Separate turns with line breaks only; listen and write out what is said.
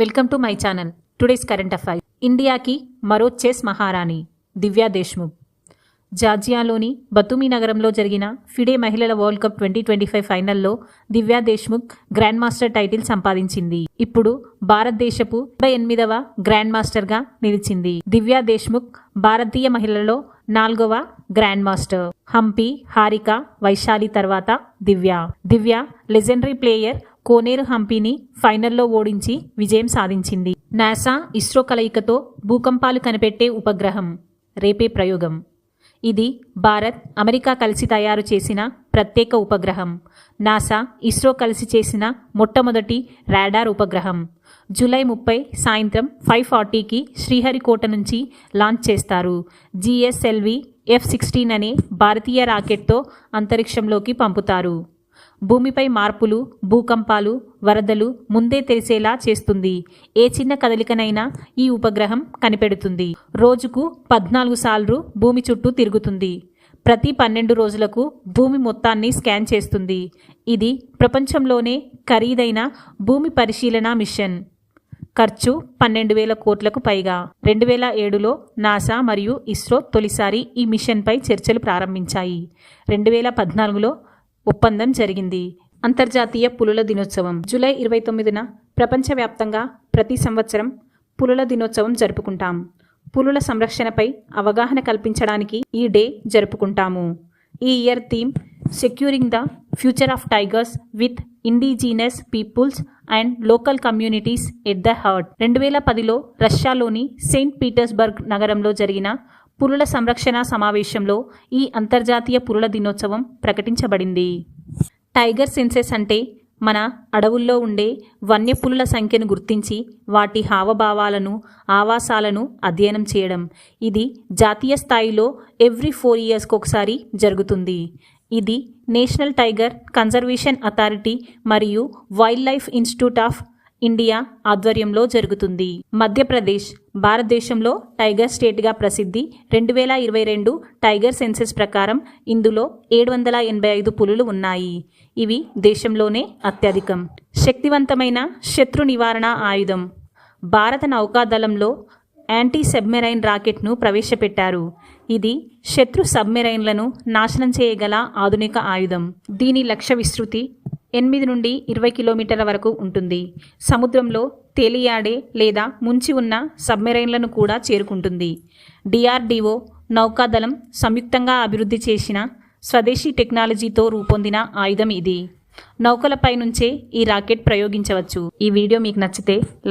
Welcome to my channel. Today's current affair ఇండియాకి మరో chess మహారాణి దివ్యా దేశ్ముఖ్. జార్జియాలోని బతుమి నగరంలో జరిగిన ఫిడే మహిళల world cup twenty twenty five ఫైనల్లో Divya Deshmukh grand master title సంపాదించింది. ఇప్పుడు భారతదేశపు డెబ్బై ఎనిమిదవ గ్రాండ్ మాస్టర్గా నిలిచింది. దివ్యా దేశ్ముఖ్ భారతీయ మహిళలలో నాలుగవ గ్రాండ్ మాస్టర్. హంపి హారిక వైశాలి తర్వాత దివ్య. దివ్య లెజెండరీ ప్లేయర్ కోనేరు హంపీని ఫైనల్లో ఓడించి విజయం సాధించింది. నాసా ఇస్రో కలయికతో భూకంపాలు కనిపెట్టే ఉపగ్రహం. రేపే ప్రయోగం. ఇది భారత్ అమెరికా కలిసి తయారు చేసిన ప్రత్యేక ఉపగ్రహం. నాసా ఇస్రో కలిసి చేసిన మొట్టమొదటి రాడార్ ఉపగ్రహం. జూలై ముప్పై సాయంత్రం ఫైవ్ ఫార్టీకి శ్రీహరికోట నుంచి లాంచ్ చేస్తారు. జిఎస్ఎల్వి ఎఫ్ సిక్స్టీన్ అనే భారతీయ రాకెట్తో అంతరిక్షంలోకి పంపుతారు. భూమిపై మార్పులు భూకంపాలు వరదలు ముందే తెలిసేలా చేస్తుంది. ఏ చిన్న కదలికనైనా ఈ ఉపగ్రహం కనిపెడుతుంది. రోజుకు పద్నాలుగు సార్లు భూమి చుట్టూ తిరుగుతుంది. ప్రతి పన్నెండు రోజులకు భూమి మొత్తాన్ని స్కాన్ చేస్తుంది. ఇది ప్రపంచంలోనే ఖరీదైన భూమి పరిశీలన మిషన్. ఖర్చు పన్నెండు వేల కోట్లకు పైగా. రెండు వేల ఏడులో నాసా మరియు ఇస్రో తొలిసారి ఈ మిషన్పై చర్చలు ప్రారంభించాయి. రెండు వేల పద్నాలుగులో ఒప్పందం జరిగింది. అంతర్జాతీయ పులుల దినోత్సవం జూలై ఇరవై తొమ్మిదిన ప్రపంచవ్యాప్తంగా ప్రతి సంవత్సరం పులుల దినోత్సవం జరుపుకుంటాం. పులుల సంరక్షణపై అవగాహన కల్పించడానికి ఈ డే జరుపుకుంటాము. ఈ year theme securing the future of tigers with indigenous peoples and local communities at the heart. రెండు వేల పదిలో రష్యాలోని సెయింట్ పీటర్స్బర్గ్ నగరంలో జరిగిన పులుల సంరక్షణ సమావేశంలో ఈ అంతర్జాతీయ పులుల దినోత్సవం ప్రకటించబడింది. టైగర్ సెన్సెస్ అంటే మన అడవుల్లో ఉండే వన్యపులుల సంఖ్యను గుర్తించి వాటి హావభావాలను ఆవాసాలను అధ్యయనం చేయడం. ఇది జాతీయ స్థాయిలో ఎవ్రీ ఫోర్ ఇయర్స్కి ఒకసారి జరుగుతుంది. ఇది నేషనల్ టైగర్ కన్జర్వేషన్ అథారిటీ మరియు wild life institute of India ఆధ్వర్యంలో జరుగుతుంది. మధ్యప్రదేశ్ భారతదేశంలో టైగర్ స్టేట్గా ప్రసిద్ధి రెండు వేల ఇరవై రెండు టైగర్ సెన్సెస్ ప్రకారం ఇందులో ఏడు వందల ఎనభై ఐదు పులులు ఉన్నాయి. ఇవి దేశంలోనే అత్యధికం. శక్తివంతమైన శత్రు నివారణ ఆయుధం. భారత నౌకాదళంలో యాంటీ సబ్మెరైన్ రాకెట్ను ప్రవేశపెట్టారు. ఇది శత్రు సబ్మెరైన్లను నాశనం చేయగల ఆధునిక ఆయుధం. దీని లక్ష్య విస్తృతి ఎనిమిది నుండి ఇరవై కిలోమీటర్ల వరకు ఉంటుంది. సముద్రంలో తేలియాడే లేదా ముంచి ఉన్న సబ్మెరైన్లను కూడా చేరుకుంటుంది. డిఆర్డిఓ నౌకాదళం సంయుక్తంగా అభివృద్ధి చేసిన స్వదేశీ టెక్నాలజీతో రూపొందిన ఆయుధం ఇది. నౌకలపై నుంచే ఈ రాకెట్ ప్రయోగించవచ్చు. ఈ వీడియో మీకు నచ్చితే